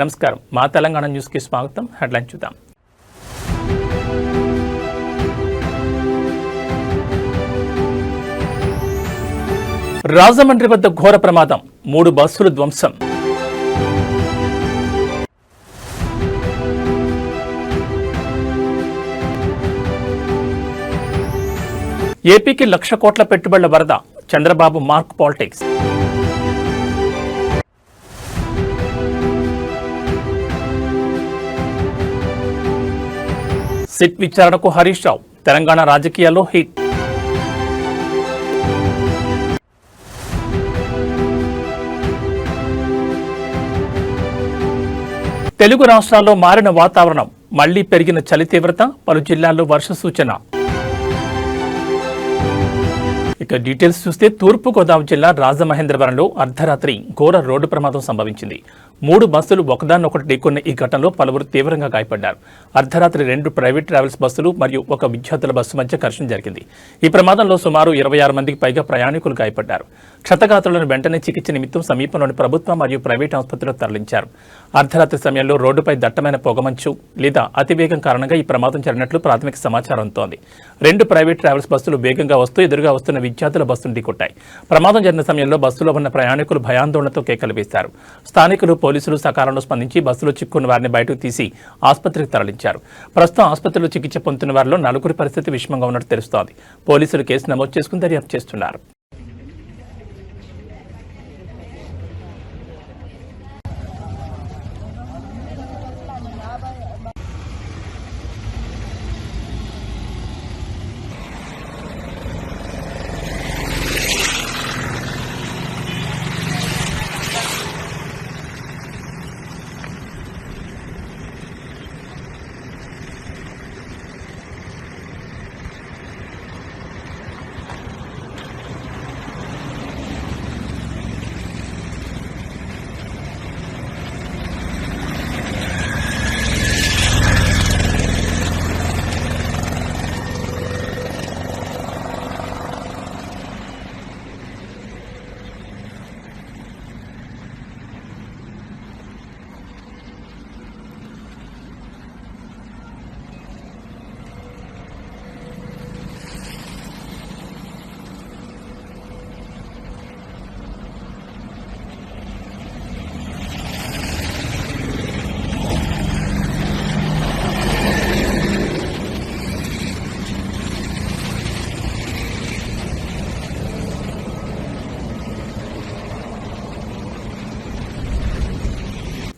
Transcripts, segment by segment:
నమస్కారం. మా తెలంగాణ న్యూస్కి స్వాగతం. హెడ్లైన్ చూద్దాం. రాజమండ్రి వద్ద ఘోర ప్రమాదం. మూడు బస్సులు ధ్వంసం. ఏపీకి లక్ష కోట్ల పెట్టుబడుల వరద. Chandrababu mark politics. సిట్ విచారణకు హరీష్ రావు. తెలంగాణ రాజకీయాల్లో హిట్. తెలుగు రాష్ట్రాల్లో మారిన వాతావరణం మళ్ళీ పెరిగిన చలి తీవ్రత పలు జిల్లాల్లో వర్ష సూచన. ఇక డీటెయిల్స్ చూస్తే తూర్పు గోదావరి జిల్లా రాజమహేంద్రవరంలో అర్ధరాత్రి ఘోర రోడ్డు ప్రమాదం సంభవించింది. మూడు బస్సులు ఒకదాన్నొకటి ఢీకొన్న ఈ ఘటనలో పలువురు తీవ్రంగా గాయపడ్డారు. అర్ధరాత్రి రెండు ప్రైవేట్ ట్రావెల్స్ బస్సులు మరియు ఒక విద్యార్థుల బస్సు మధ్య ఘర్షణ జరిగింది. ఈ ప్రమాదంలో సుమారు ఇరవై ఆరు మందికి పైగా ప్రయాణికులు గాయపడ్డారు. క్షతగాత్రులను వెంటనే చికిత్స నిమిత్తం సమీపంలోని ప్రభుత్వ మరియు ప్రైవేట్ ఆసుపత్రిలో తరలించారు. అర్ధరాత్రి సమయంలో రోడ్డుపై దట్టమైన పొగమంచు లేదా అతివేగం కారణంగా ఈ ప్రమాదం జరిగినట్లు ప్రాథమిక సమాచారం అంతోంది రెండు ప్రైవేట్ ట్రావెల్స్ బస్సులు వేగంగా వస్తూ ఎదురుగా వస్తున్న విద్యార్థుల బస్సును ఢీకొట్టాయి. ప్రమాదం జరిగిన సమయంలో బస్సులో ఉన్న ప్రయాణికులు భయాందోళనతో కేకలు వేశారు. స్థానికులు పోలీసులు సకాలంలో స్పందించి బస్సులో చిక్కున్న వారిని బయటకు తీసి ఆసుపత్రికి తరలించారు. ప్రస్తుతం ఆసుపత్రిలో చికిత్స పొందుతున్న వారిలో నలుగురి పరిస్థితి విషమంగా ఉన్నట్టు తెలుస్తోంది. పోలీసులు కేసు నమోదు చేసుకుని దర్యాప్తు చేస్తున్నారు.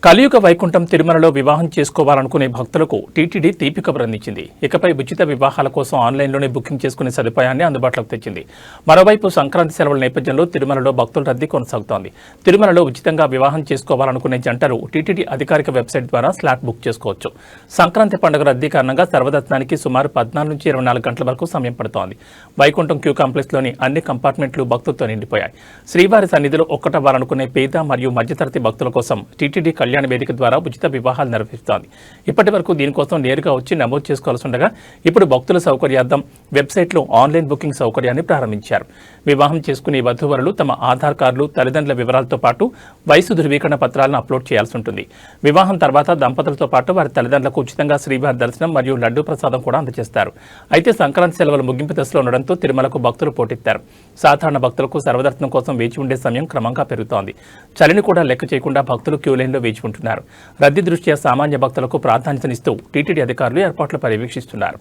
కలియుగ వైకుంఠం తిరుమలలో వివాహం చేసుకోవాలనుకునే భక్తులకు టీటీడీ తీపి కబురు అందించింది. ఇకపై ఉచిత వివాహాల కోసం ఆన్లైన్లోనే బుకింగ్ చేసుకునే సదుపాయాన్ని అందుబాటులోకి తెచ్చింది. మరోవైపు సంక్రాంతి సెలవుల నేపథ్యంలో తిరుమలలో భక్తుల రద్దీ కొనసాగుతోంది. తిరుమలలో ఉచితంగా వివాహం చేసుకోవాలనుకునే జంటలు టీటీడీ అధికారిక వెబ్సైట్ ద్వారా స్లాట్ బుక్ చేసుకోవచ్చు. సంక్రాంతి పండుగ రద్దీ కారణంగా సర్వదర్శనానికి సుమారు పద్నాలుగు నుంచి ఇరవై నాలుగు గంటల వరకు సమయం పడుతోంది. వైకుంఠం క్యూ కాంప్లెక్స్లోని అన్ని కంపార్ట్మెంట్లు భక్తులతో నిండిపోయాయి. శ్రీవారి సన్నిధిలో ఒక్కటవ్వాలనుకునే పేద మరియు మధ్యతరగతి భక్తుల కోసం టీటీడీ కళ్యాణ వేదిక ద్వారా ఉచిత వివాహాలు నిర్వహిస్తోంది ఇప్పటి వరకు దీనికోసం నేరుగా వచ్చి నమోదు చేసుకోవాల్సి ఉండగా ఇప్పుడు భక్తుల సౌకర్యార్థం వెబ్సైట్లో ఆన్లైన్ బుకింగ్ సౌకర్యాన్ని ప్రారంభించారు. వివాహం చేసుకునే వధూవరులు తమ ఆధార్ కార్డులు తల్లిదండ్రుల వివరాలతో పాటు వయసు ధృవీకరణ పత్రాలను అప్లోడ్ చేయాల్సి ఉంటుంది. వివాహం తర్వాత దంపతులతో పాటు వారి తల్లిదండ్రులకు ఉచితంగా శ్రీవారి దర్శనం మరియు లడ్డూ ప్రసాదం కూడా అందజేస్తారు అయితే సంక్రాంతి సెలవులు ముగింపు దశలో ఉండడంతో తిరుమలకు భక్తులు పోటెత్తారు. సాధారణ భక్తులకు సర్వదర్శనం కోసం వేచి ఉండే సమయం క్రమంగా పెరుగుతోంది. చలిని కూడా లెక్క చేయకుండా భక్తులు క్యూలైన్లో వేచి ఉంటున్నారు. రద్దీ దృష్ట్యా సామాన్య భక్తులకు ప్రాధాన్యతనిస్తూ టీటీడీ అధికారులు ఏర్పాట్లు పర్యవేక్షిస్తున్నారు.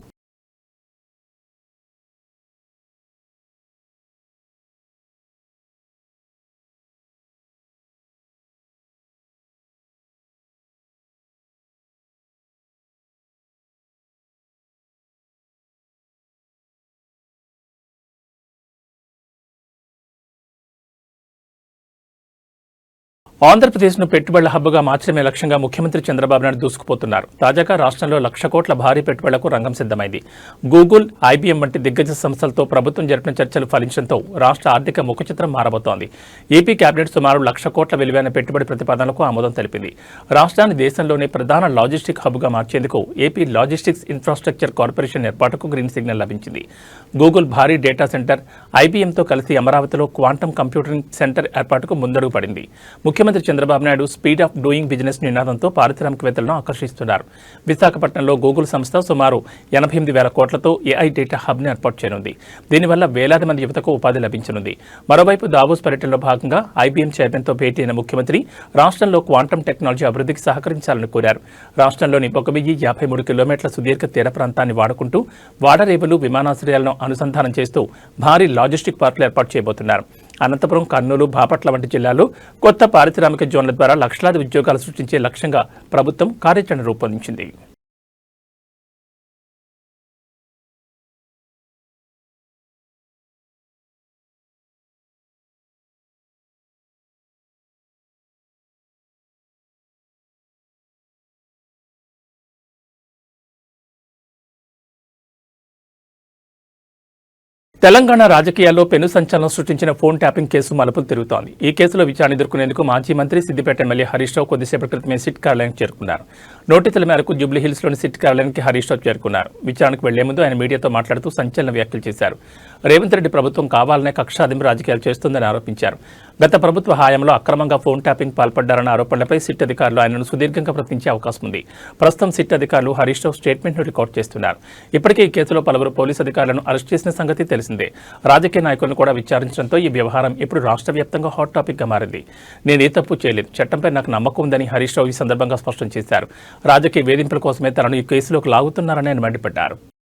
ఆంధ్రప్రదేశ్ను పెట్టుబడుల హబ్బుగా మార్చడమే లక్ష్యంగా ముఖ్యమంత్రి చంద్రబాబు నాయుడు దూసుకుపోతున్నారు. తాజాగా రాష్ట్రంలో లక్ష కోట్ల భారీ పెట్టుబడులకు రంగం సిద్ధమైంది. గూగుల్ ఐబీఎం వంటి దిగ్గజ సంస్థలతో ప్రభుత్వం జరిపిన చర్చలు ఫలించడంతో రాష్ట్ర ఆర్థిక ముఖచిత్రం మారబోతోంది. ఏపీ కేబినెట్ సుమారు లక్ష కోట్ల విలువైన పెట్టుబడి ప్రతిపాదనలకు ఆమోదం తెలిపింది. రాష్ట్రాన్ని దేశంలోనే ప్రధాన లాజిస్టిక్ హబ్గా మార్చేందుకు ఏపీ లాజిస్టిక్స్ ఇన్ఫ్రాస్ట్రక్చర్ కార్పొరేషన్ ఏర్పాటుకు గ్రీన్ సిగ్నల్ లభించింది. గూగుల్ భారీ డేటా సెంటర్ ఐబీఎంతో కలిసి అమరావతిలో క్వాంటమ్ కంప్యూటింగ్ సెంటర్ ఏర్పాటుకు ముందడుగు పడింది. ముఖ్యమంత్రి ముఖ్యమంత్రి Chandrababu Naidu speed of doing business నినాదంతో పారిశ్రామికవేత్తలను ఆకర్షిస్తున్నారు. విశాఖపట్నంలో గూగుల్ సంస్థ సుమారు ఎనభై ఎనిమిది వేల కోట్లతో ఏఐ డేటా హబ్ని ఏర్పాటు చేయనుంది. దీనివల్ల వేలాది మంది యువతకు ఉపాధి లభించనుంది. మరోవైపు దావోస్ పర్యటనలో భాగంగా ఐబీఎం చైర్మన్తో భేటీ అయిన ముఖ్యమంత్రి రాష్ట్రంలో క్వాంటం టెక్నాలజీ అభివృద్ధికి సహకరించాలని కోరారు. రాష్ట్రంలోని ఒక వెయ్యి యాభై మూడు కిలోమీటర్ల సుదీర్ఘ తీర ప్రాంతాన్ని వాడుకుంటూ వాడరేవులు విమానాశ్రయాలను అనుసంధానం చేస్తూ భారీ లాజిస్టిక్ పార్కులు ఏర్పాటు చేయబోతున్నారు. అనంతపురం కర్నూలు బాపట్ల వంటి జిల్లాలు కొత్త పారిశ్రామిక జోన్ల ద్వారా లక్షలాది ఉద్యోగాలు సృష్టించే లక్ష్యంగా ప్రభుత్వం కార్యాచరణ రూపొందించింది. తెలంగాణ రాజకీయాల్లో పెను సంచలనం సృష్టించిన ఫోన్ ట్యాపింగ్ కేసు మలుపులు తిరుగుతోంది. ఈ కేసులో విచారణ ఎదుర్కొనేందుకు మాజీ మంత్రి సిద్దిపేట ఎమ్మెల్యే హరీష్ రావు కొద్దిసేపటి క్రితమే సిట్ కార్యాలయానికి చేరుకున్నారు. నోటీసుల మేరకు జూబ్లీ హిల్స్లోని సిట్ కార్యాలయానికి హరీష్ రావు చేరుకున్నారు. విచారణకు వెళ్ళే ముందు ఆయన మీడియాతో మాట్లాడుతూ సంచలన వ్యాఖ్యలు చేశారు. రేవంత్ రెడ్డి ప్రభుత్వం కావాలనే కక్షాదింపు రాజకీయాలు చేస్తుందని ఆరోపించారు. గత ప్రభుత్వ హయాంలో అక్రమంగా ఫోన్ ట్యాపింగ్ పాల్పడ్డారన్న ఆరోపణలపై సిట్ అధికారులు ఆయనను సుదీర్ఘంగా ప్రశ్నించే అవకాశం ఉంది. ప్రస్తుతం సిట్ అధికారులు హరీష్ రావు స్టేట్మెంట్ను రికార్డ్ చేస్తున్నారు. ఇప్పటికే ఈ కేసులో పలువురు పోలీసు అధికారులను అరెస్ట్ చేసిన సంగతి తెలిసిందే. రాజకీయ నాయకులను కూడా విచారించడంతో ఈ వ్యవహారం ఇప్పుడు రాష్ట్ర వ్యాప్తంగా హాట్ టాపిక్గా మారింది. మారింది నేనే తప్పు చేయలేదు. చట్టంపై నాకు నమ్మకం ఉందని హరీష్ రావు ఈ సందర్భంగా స్పష్టం చేశారు. రాజకీయ వేధింపుల కోసమే తనను ఈ కేసులోకి లాగుతున్నారని ఆయన మండిపడ్డారు.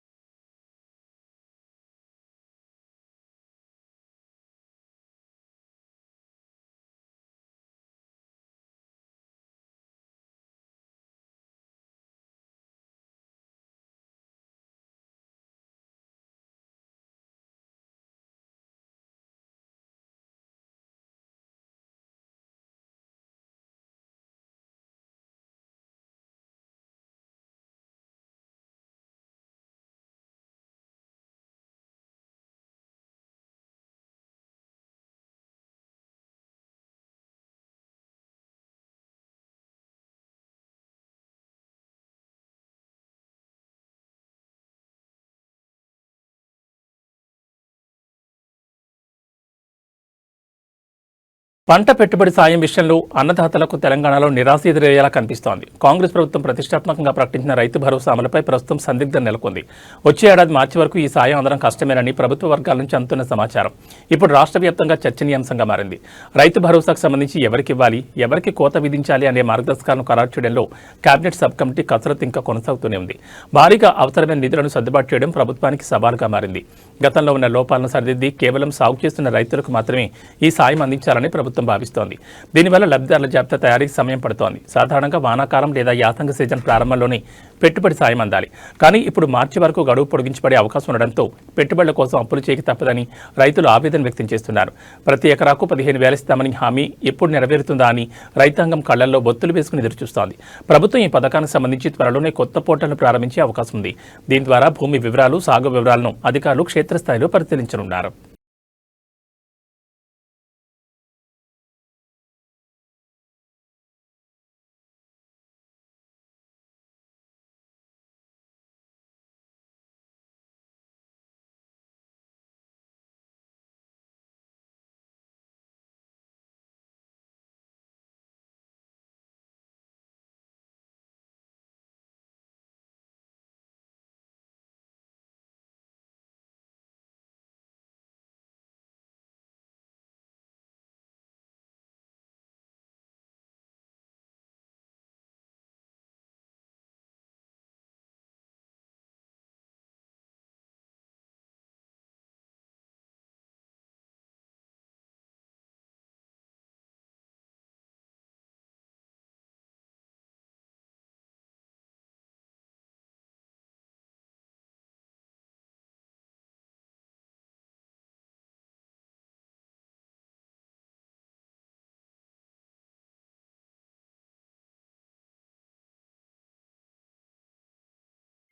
పంట పెట్టుబడి సాయం విషయంలో అన్నదాతలకు తెలంగాణలో నిరాశ ఎదురయ్యేలా కనిపిస్తోంది. కాంగ్రెస్ ప్రభుత్వం ప్రతిష్టాత్మకంగా ప్రకటించిన రైతు భరోసా అమలుపై ప్రస్తుతం సందిగ్ధం నెలకొంది. వచ్చే ఏడాది మార్చి వరకు ఈ సాయం అందడం కష్టమేనని ప్రభుత్వ వర్గాల నుంచి అందుతున్న సమాచారం. ఇప్పుడు రాష్ట్ర వ్యాప్తంగా చర్చనీయాంశంగా మారింది. రైతు భరోసాకు సంబంధించి ఎవరికి ఇవ్వాలి ఎవరికి కోత విధించాలి అనే మార్గదర్శకాలను ఖరారు చేయడంలో కేబినెట్ సబ్ కమిటీ కసరత్తు ఇంకా కొనసాగుతూనే ఉంది. భారీగా అవసరమైన నిధులను సర్దుబాటు చేయడం ప్రభుత్వానికి సవాలుగా మారింది. గతంలో ఉన్న లోపాలను సరిదిద్ది కేవలం సాగు చేస్తున్న రైతులకు మాత్రమే ఈ సాయం అందించాలని ప్రభుత్వం భావిస్తోంది. దీనివల్ల లబ్ధిదారుల జాబితా తయారీకి సమయం పడుతోంది. సాధారణంగా వానాకాలం లేదా యాసంగ సీజన్ ప్రారంభంలోనే పెట్టుబడి సాయం అందాలి. కానీ ఇప్పుడు మార్చి వరకు గడువు పొడిగించబడే అవకాశం ఉండడంతో పెట్టుబడుల కోసం అప్పులు చేయక తప్పదని రైతులు ఆవేదన వ్యక్తం చేస్తున్నారు. ప్రతి ఎకరాకు పదిహేను వేలిస్తామని హామీ ఎప్పుడు నెరవేరుతుందా అని రైతాంగం కళ్ళల్లో బొత్తులు వేసుకుని ఎదురుచూస్తోంది. ప్రభుత్వం ఈ పథకానికి సంబంధించి త్వరలోనే కొత్త పోర్టల్ను ప్రారంభించే అవకాశం ఉంది. దీని ద్వారా భూమి వివరాలు సాగు వివరాలను అధికారులు క్షేత్రస్థాయిలో పరిశీలించనున్నారు.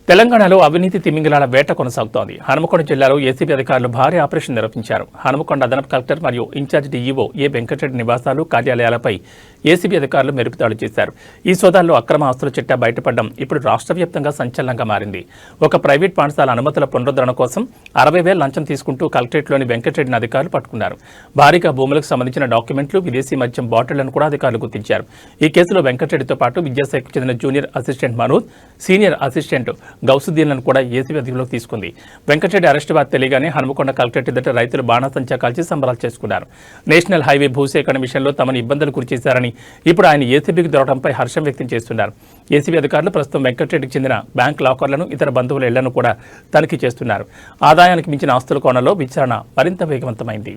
తెలంగాణలో అవినీతి తిమింగలాల వేట కొనసాగుతోంది. హనుమకొండ జిల్లాలో ఏసీబీ అధికారులు భారీ ఆపరేషన్ నిర్వహించారు. హనుమకొండ అదనపు కలెక్టర్ మరియు ఇన్ఛార్జ్ డీఈఓ ఏ వెంకటరెడ్డి నివాసాలు కార్యాలయాలపై ఏసీబీ అధికారులు మెరుపుదాడులు చేశారు. ఈ సోదాల్లో అక్రమ ఆస్తుల చిట్టా బయటపడడం ఇప్పుడు రాష్ట్ర వ్యాప్తంగా సంచలనంగా మారింది. ఒక ప్రైవేట్ పాఠశాల అనుమతుల పునరుద్ధరణ కోసం అరవై వేల లంచం తీసుకుంటూ కలెక్టరేట్లోని వెంకటరెడ్డిని అధికారులు పట్టుకున్నారు. భారీగా భూములకు సంబంధించిన డాక్యుమెంట్లు విదేశీ మద్యం బాటిళ్ళను కూడా అధికారులు గుర్తించారు. ఈ కేసులో వెంకటరెడ్డితో పాటు విద్యాశాఖకు చెందిన junior assistant Manoj senior assistant గౌసుద్దీన్లను కూడా ఏసీబీ అధికారులకు తీసుకుంది. వెంకటరెడ్డి అరెస్టు వార్త తెలియగానే హనుమకొండ కలెక్టరేట్ ఎదుట రైతులు బాణాసంచా కాల్చి సంబరాలు చేసుకున్నారు. నేషనల్ హైవే భూసేకరణ విషయంలో తమను ఇబ్బందులు గురిచేశారని ఇప్పుడు ఆయన ఏసీబీకి దొరకడంపై హర్షం వ్యక్తం చేస్తున్నారు. ఏసీబీ అధికారులు ప్రస్తుతం వెంకటరెడ్డికి చెందిన బ్యాంక్ లాకర్లను ఇతర బంధువుల ఇళ్ళను కూడా తనిఖీ చేస్తున్నారు. ఆదాయానికి మించిన ఆస్తుల కోణంలో విచారణ మరింత వేగవంతమైంది.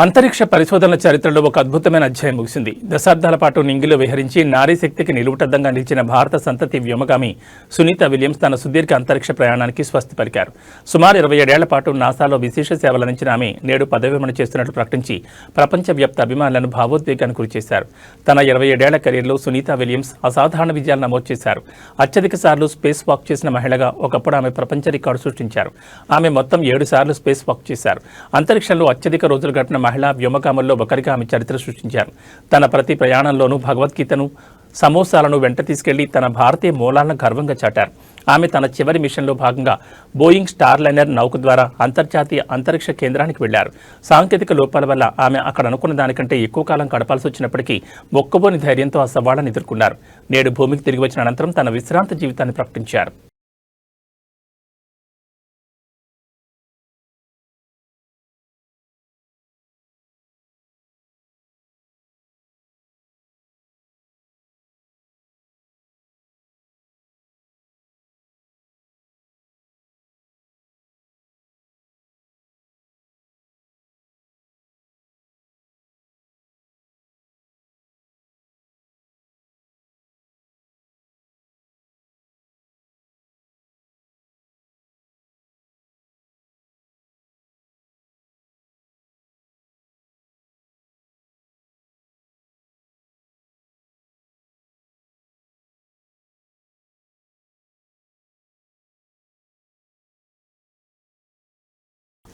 అంతరిక్ష పరిశోధనల చరిత్రలో ఒక అద్భుతమైన అధ్యాయం ముగిసింది. దశాబ్దాల పాటు నింగిలో విహరించి నారీ శక్తికి నిలువుటద్దంగా నిలిచిన భారత సంతతి వ్యోమగామి సునీత విలియమ్స్ తన సుదీర్ఘ అంతరిక్ష ప్రయాణానికి స్వస్తి పలికారు సుమారు ఇరవై ఏడేళ్ళ పాటు నాసాలో విశేష సేవలందించిన ఆమె నేడు పదవీమణి చేస్తున్నట్లు ప్రకటించి ప్రపంచవ్యాప్త అభిమానులను భావోద్వేగానికి గురిచేశారు. తన ఇరవై ఏడేళ్ళ కెరీర్లో సునీత విలియమ్స్ అసాధారణ విజయాలు నమోదు చేశారు. అత్యధిక సార్లు స్పేస్ వాక్ చేసిన మహిళగా ఒకప్పుడు ఆమె ప్రపంచ రికార్డు సృష్టించారు. ఆమె మొత్తం ఏడు సార్లు స్పేస్ వాక్ చేశారు. అంతరిక్షంలో అత్యధిక రోజులు గడిపిన మహిళా వ్యోమగాముల్లో ఒకరిగా ఆమె చరిత్ర సృష్టించారు. తన ప్రతి ప్రయాణంలోనూ భగవద్గీతను సమోసాలను వెంట తీసుకెళ్ళి తన భారతీయ మూలాలను గర్వంగా చాటారు. ఆమె తన చివరి మిషన్లో భాగంగా బోయింగ్ స్టార్ లైనర్ నౌక ద్వారా అంతర్జాతీయ అంతరిక్ష కేంద్రానికి వెళ్ళారు. సాంకేతిక లోపాల వల్ల ఆమె అక్కడ అనుకున్న దానికంటే ఎక్కువ కాలం గడపాల్సి వచ్చినప్పటికీ మొక్కబోని ధైర్యంతో ఆ సవాళ్ళను ఎదుర్కొన్నారు. నేడు భూమికి తిరిగి వచ్చిన అనంతరం తన విశ్రాంత జీవితాన్ని ప్రకటించారు.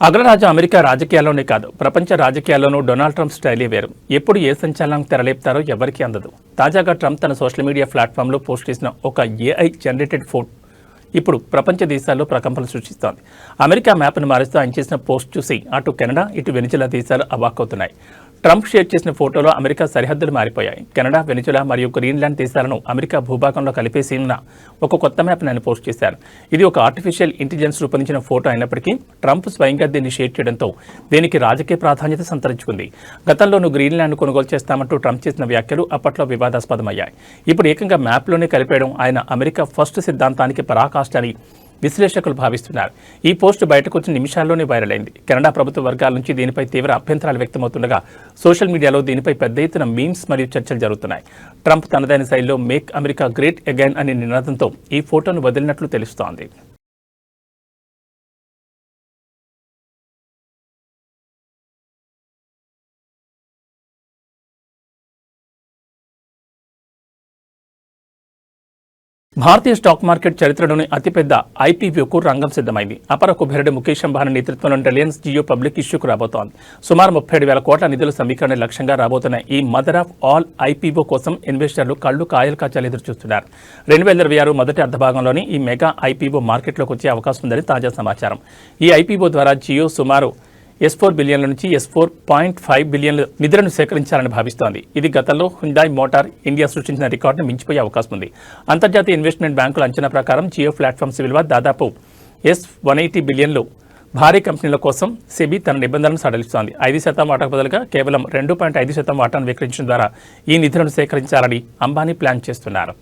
అగ్రరాజు అమెరికా రాజకీయాల్లోనే కాదు ప్రపంచ రాజకీయాల్లోనూ డొనాల్డ్ ట్రంప్ స్టైలే వేరు. ఎప్పుడు ఏ సంచలనం తెరలేపుతారో ఎవరికీ అందదు. తాజాగా ట్రంప్ తన సోషల్ మీడియా ప్లాట్ఫామ్లో పోస్ట్ చేసిన ఒక ఏఐ జనరేటెడ్ ఫోటో ఇప్పుడు ప్రపంచ దేశాల్లో ప్రకంపనలు సృష్టిస్తోంది. అమెరికా మ్యాప్ను మారుస్తూ ఆయన చేసిన పోస్ట్ చూసి అటు కెనడా ఇటు వెనిజులా దేశాలు అవాక్కవుతున్నాయి. ట్రంప్ షేర్ చేసిన ఫోటోలో అమెరికా సరిహద్దులు మారిపోయాయి. కెనడా వెనిచులా మరియు గ్రీన్లాండ్ దేశాలను అమెరికా భూభాగంలో కలిపేసి ఉన్న ఒక కొత్త మ్యాప్ను ఆయన పోస్ట్ చేశారు. ఇది ఒక ఆర్టిఫిషియల్ ఇంటెలిజెన్స్ రూపొందించిన ఫోటో అయినప్పటికీ ట్రంప్ స్వయంగా దీన్ని షేర్ చేయడంతో దీనికి రాజకీయ ప్రాధాన్యత సంతరించుకుంది. గతంలోనూ గ్రీన్లాండ్ కొనుగోలు చేస్తామంటూ ట్రంప్ చేసిన వ్యాఖ్యలు అప్పట్లో వివాదాస్పదమయ్యాయి. ఇప్పుడు ఏకంగా మ్యాప్లోనే కలిపేయడం ఆయన అమెరికా ఫస్ట్ సిద్ధాంతానికి పరాకాష్ట అని విశ్లేషకులు భావిస్తున్నారు. ఈ పోస్ట్ బయటకు వచ్చిన నిమిషాల్లోనే వైరల్ అయింది. కెనడా ప్రభుత్వ వర్గాల నుంచి దీనిపై తీవ్ర అభ్యంతరాలు వ్యక్తమవుతుండగా సోషల్ మీడియాలో దీనిపై పెద్ద ఎత్తున మీమ్స్ మరియు చర్చలు జరుగుతున్నాయి. ట్రంప్ తనదైన శైలిలో మేక్ అమెరికా గ్రేట్ అగైన్ అనే నినాదంతో ఈ ఫోటోను వదిలినట్లు తెలుస్తోంది. భారతీయ స్టాక్ మార్కెట్ చరిత్రలోని అతిపెద్ద ఐపీఓకు రంగం సిద్ధమైంది. అపర కుబేరుడు ముఖేష్ అంబానీ నేతృత్వంలోని రిలయన్స్ జియో పబ్లిక్ ఇష్యూకు రాబోతోంది. సుమారు ముప్పై ఏడు వేల కోట్ల నిధుల సమీకరణ లక్ష్యంగా రాబోతున్న ఈ మదర్ ఆఫ్ ఆల్ ఐపీఓ కోసం ఇన్వెస్టర్లు కళ్ళు కాయలు కాచాలు ఎదురు చూస్తున్నారు రెండు వేల ఇరవై ఆరు మొదటి అర్ధభాగంలోని ఈ మెగా ఐపీఓ మార్కెట్లోకి వచ్చే అవకాశం ఉందని తాజా సమాచారం. ఈ ఐపీఓ ద్వారా జియో సుమారు ఎస్ ఫోర్ బిలియన్ల నుంచి ఎస్ ఫోర్ పాయింట్ ఫైవ్ బిలియన్ల నిధులను సేకరించాలని భావిస్తోంది. ఇది గతంలో హుండాయ్ మోటార్ ఇండియా సృష్టించిన రికార్డును మించిపోయే అవకాశం ఉంది. అంతర్జాతీయ ఇన్వెస్ట్మెంట్ బ్యాంకుల అంచనా ప్రకారం జియో ప్లాట్ఫామ్స్ విలువ దాదాపు ఎస్ వన్ ఎయిటీ బిలియన్లు భారీ కంపెనీల కోసం సెబీ తన నిబంధనలను సడలిస్తోంది. ఐదు శాతం వాటాకు బదులుగా కేవలం రెండు పాయింట్ ఐదు శాతం వాటాను విక్రయించడం ద్వారా ఈ నిధులను సేకరించాలని అంబానీ ప్లాన్ చేస్తున్నారు.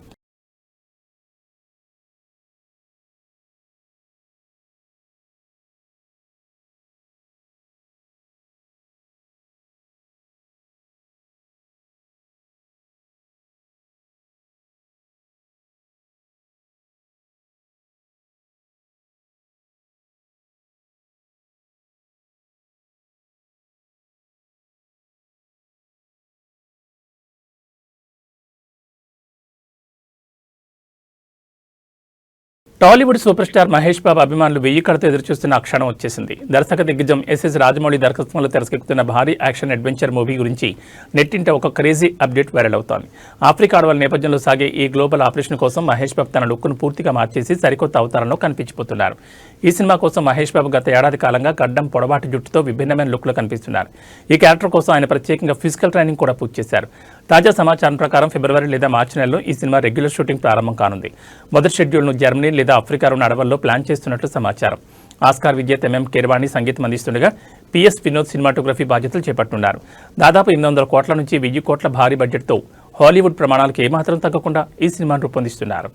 టాలీవుడ్ సూపర్ స్టార్ మహేష్ బాబు అభిమానులు వెయ్యి కడతో ఎదురుచూస్తున్న క్షణం వచ్చేసింది. దర్శక దిగ్గజం ఎస్ఎస్ రాజమౌళి దర్శకత్వంలో తెరకెక్కుతున్న భారీ యాక్షన్ అడ్వెంచర్ మూవీ గురించి నెట్టింట ఒక క్రేజీ అప్డేట్ వైరల్ అవుతోంది. ఆఫ్రికా అడవుల నేపథ్యంలో సాగే ఈ గ్లోబల్ ఆపరేషన్ కోసం మహేష్ బాబు తన లుక్ను పూర్తిగా మార్చేసి సరికొత్త అవతారంలో కనిపించిపోతున్నారు. ఈ సినిమా కోసం మహేష్ బాబు గత ఏడాది కాలంగా గడ్డం పొడవాటి జుట్టుతో విభిన్నమైన లుక్లో కనిపిస్తున్నారు. ఈ క్యారెక్టర్ కోసం ఆయన ప్రత్యేకంగా ఫిజికల్ ట్రైనింగ్ కూడా పూర్తి చేశారు. తాజా సమాచారం ప్రకారం ఫిబ్రవరి లేదా మార్చి నెలలో ఈ సినిమా రెగ్యులర్ షూటింగ్ ప్రారంభం కానుంది. మొదటి షెడ్యూల్ను జర్మనీ లేదా ఆఫ్రికాలోని అడవుల్లో ప్లాన్ చేస్తున్నట్లు సమాచారం. ఆస్కార్ విజేత ఎంఎం కేర్వాణి సంగీతం అందిస్తుండగా పిఎస్ వినోద్ సినిమాటోగ్రఫీ బాధ్యతలు చేపట్టున్నారు. దాదాపు ఎనిమిది వందల కోట్ల నుంచి వెయ్యి కోట్ల భారీ బడ్జెట్తో హాలీవుడ్ ప్రమాణాలకు ఏమాత్రం తగ్గకుండా ఈ సినిమాను రూపొందిస్తున్నారు.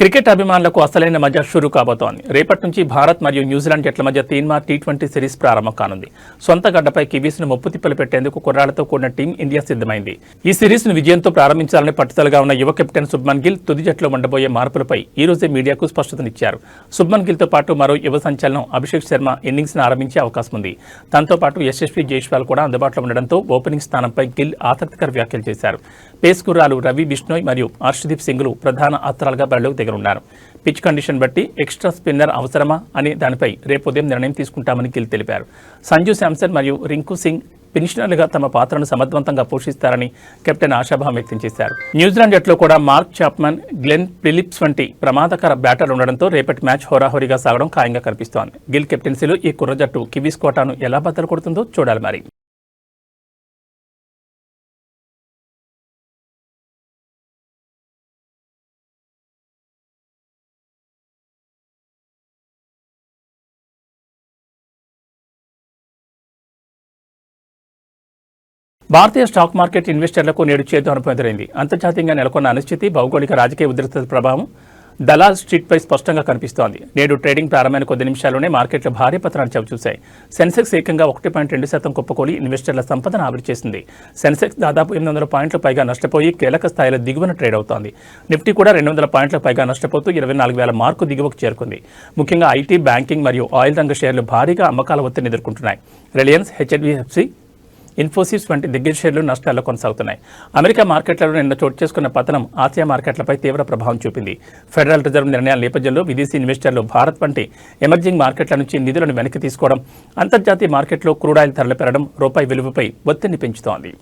క్రికెట్ అభిమానులకు అసలైన మధ్య షురు కాబోతోంది. రేపటి నుంచి భారత్ మరియు న్యూజిలాండ్ జట్ల మధ్య తీన్మా టీ ట్వంటీ సిరీస్ ప్రారంభం కానుంది. సొంత గడ్డపై కివీస్ను ముప్పు తిప్పలు పెట్టేందుకు కుర్రాళ్ళతో కూడిన టీం ఇండియా సిద్ధమైంది. ఈ సిరీస్ను విజయంతో ప్రారంభించాలని పట్టుదలగా ఉన్న యువ కెప్టెన్ శుభ్మన్ గిల్ తుది జట్లో ఉండబోయే మార్పులపై ఈ రోజే మీడియాకు స్పష్టతనిచ్చారు. శుభ్మన్ గిల్తో పాటు మరో యువ సంచలనం అభిషేక్ శర్మ ఇన్నింగ్స్ను ఆరంభించే అవకాశం ఉంది. తనతో పాటు యశస్వి జైష్వాల్ కూడా అందుబాటులో ఉండడంతో ఓపెనింగ్ స్థానంపై గిల్ ఆసక్తికర వ్యాఖ్యలు చేశారు. పేస్ కుర్రాలు రవి బిష్ణోయ్ మరియు హర్షదీప్ సింగ్లు ప్రధాన అస్త్రాలుగా బరిలోకి దిగనున్నారు పిచ్ కండిషన్ బట్టి ఎక్స్ట్రా స్పిన్నర్ అవసరమా అని దానిపై రేపు ఉదయం నిర్ణయం తీసుకుంటామని గిల్ తెలిపారు. సంజు శాంసన్ మరియు రింకు సింగ్ పెన్షనర్లుగా తమ పాత్రను సమర్థవంతంగా పోషిస్తారని కెప్టెన్ ఆశాభావం వ్యక్తం చేశారు. న్యూజిలాండ్ జట్లో కూడా మార్క్ చాప్మన్ గ్లెన్ ఫిలిప్స్ వంటి ప్రమాదకర బ్యాటర్ ఉండడంతో రేపటి మ్యాచ్ హోరాహోరీగా సాగడం ఖాయంగా కనిపిస్తోంది. గిల్ కెప్టెన్సీలో ఈ కుర్ర జట్టు కివీస్ కోటాను ఎలా బద్దలు కొడుతుందో చూడాలి మరి. భారతీయ స్టాక్ మార్కెట్ ఇన్వెస్టర్లకు నేడు చేదు అనుభవం ఎదురైంది. అంతర్జాతీయంగా నెలకొన్న అనిశ్చితి భౌగోళిక రాజకీయ ఉద్రిక్తత ప్రభావం దలాల్ స్ట్రీట్పై స్పష్టంగా కనిపిస్తోంది. నేడు ట్రేడింగ్ ప్రారంభమైన కొద్ది నిమిషాల్లోనే మార్కెట్లు భారీ పత్రాలు చవిచూశాయి. సెన్సెక్స్ ఏకంగా ఒకటి పాయింట్ రెండు శాతం కుప్పకూలి ఇన్వెస్టర్ల సంపదను ఆవిరి చేసింది. సెన్సెక్స్ దాదాపు ఎనిమిది వందల పాయింట్ల పైగా నష్టపోయి కీలక స్థాయిలో దిగువన ట్రేడ్ అవుతోంది. నిఫ్టీ కూడా రెండు వందల పాయింట్ల పైగా నష్టపోతూ ఇరవై నాలుగు వేల మార్కు దిగువకు చేరుకుంది. ముఖ్యంగా ఐటీ బ్యాంకింగ్ మరియు ఆయిల్ రంగ షేర్లు భారీగా అమ్మకాల ఒత్తిడిని ఎదుర్కొంటున్నాయి. రిలయన్స్ హెచ్ఎడ్బిఎఫ్సి ఇన్ఫోసిస్ వంటి దిగ్గజ షేర్లు నష్టాల్లో కొనసాగుతున్నాయి. అమెరికా మార్కెట్లలో నిన్న చోటు చేసుకున్న పతనం ఆసియా మార్కెట్లపై తీవ్ర ప్రభావం చూపింది. ఫెడరల్ రిజర్వ్ నిర్ణయాల నేపథ్యంలో విదేశీ ఇన్వెస్టర్లు భారత్ వంటి ఎమర్జింగ్ మార్కెట్ల నుంచి నిధులను వెనక్కి తీసుకోవడం అంతర్జాతీయ మార్కెట్లో క్రూడాయిల్ ధరలు పెరగడం రూపాయి విలువపై ఒత్తిడిని పెంచుతోంది.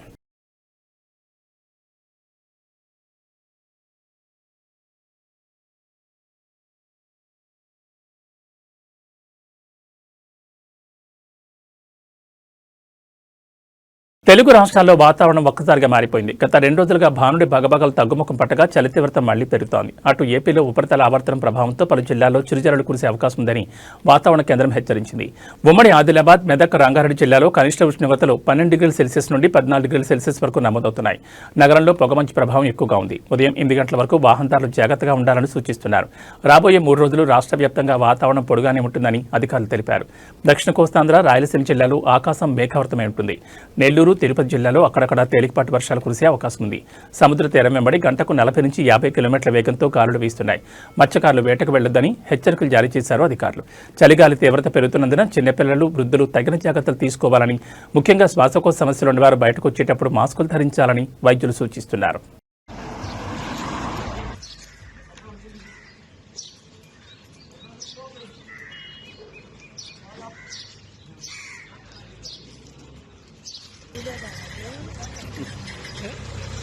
తెలుగు రాష్ట్రాల్లో వాతావరణం ఒక్కసారిగా మారిపోయింది. గత రెండు రోజులుగా భానుడి భగభగలు తగ్గుముఖం పట్టగా చలి తీవ్రత మళ్ళీ పెరుగుతోంది. అటు ఏపీలో ఉపరితల ఆవర్తనం ప్రభావంతో పలు జిల్లాల్లో చిరుజల్లులు కురిసే అవకాశం ఉందని వాతావరణ కేంద్రం హెచ్చరించింది. ఉమ్మడి ఆదిలాబాద్ మెదక్ రంగారెడ్డి జిల్లాలో కనిష్ట ఉష్ణోగ్రతలు పన్నెండు డిగ్రీల సెల్సియస్ నుండి పద్నాలుగు డిగ్రీల సెల్సియస్ వరకు నమోదవుతున్నాయి. నగరంలో పొగమంచు ప్రభావం ఎక్కువగా ఉంది. ఉదయం ఎనిమిది గంటల వరకు వాహనదారులు జాగ్రత్తగా ఉండాలని సూచిస్తున్నారు. రాబోయే మూడు రోజులు రాష్ట్ర వ్యాప్తంగా వాతావరణం పొడుగానే ఉంటుందని అధికారులు తెలిపారు. దక్షిణ కోస్తాంధ్ర రాయలసీమ జిల్లాలో ఆకాశం మేఘావృతమై ఉంటుంది. నెల్లూరు తిరుపతి జిల్లాలో అక్కడక్కడ తేలికపాటి వర్షాలు కురిసే అవకాశం ఉంది. సముద్ర తీరం వెంబడి గంటకు నలభై నుంచి యాభై కిలోమీటర్ల వేగంతో గాలులు వీస్తున్నాయి. మత్స్యకారులు వేటకు వెళ్ళొద్దని హెచ్చరికలు జారీ చేశారు అధికారులు. చలిగాలి తీవ్రత పెరుగుతున్నందున చిన్నపిల్లలు వృద్ధులు తగిన జాగ్రత్తలు తీసుకోవాలని ముఖ్యంగా శ్వాసకోశ సమస్యలు ఉన్నవారు బయటకు వచ్చేటప్పుడు మాస్కులు ధరించాలని వైద్యులు సూచిస్తున్నారు. 네?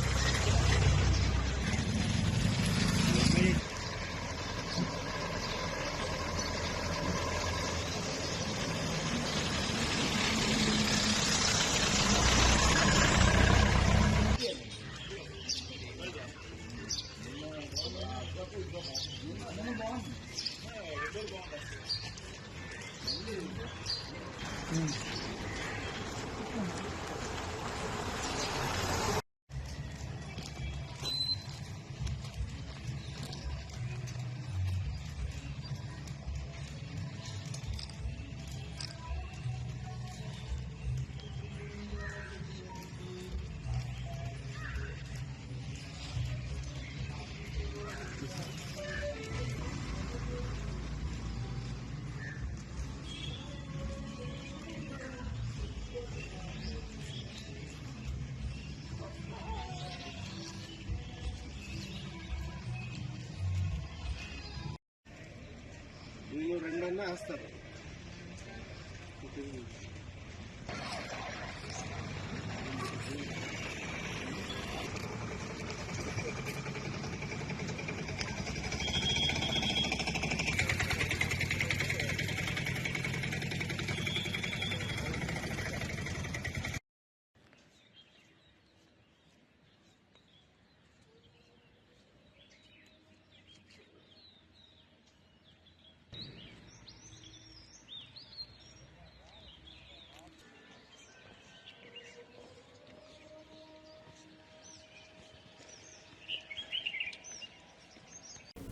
వస్తారు.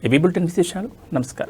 എ ബി ബുൾട്ടൻ വിശേഷാൽ നമസ്കാരം.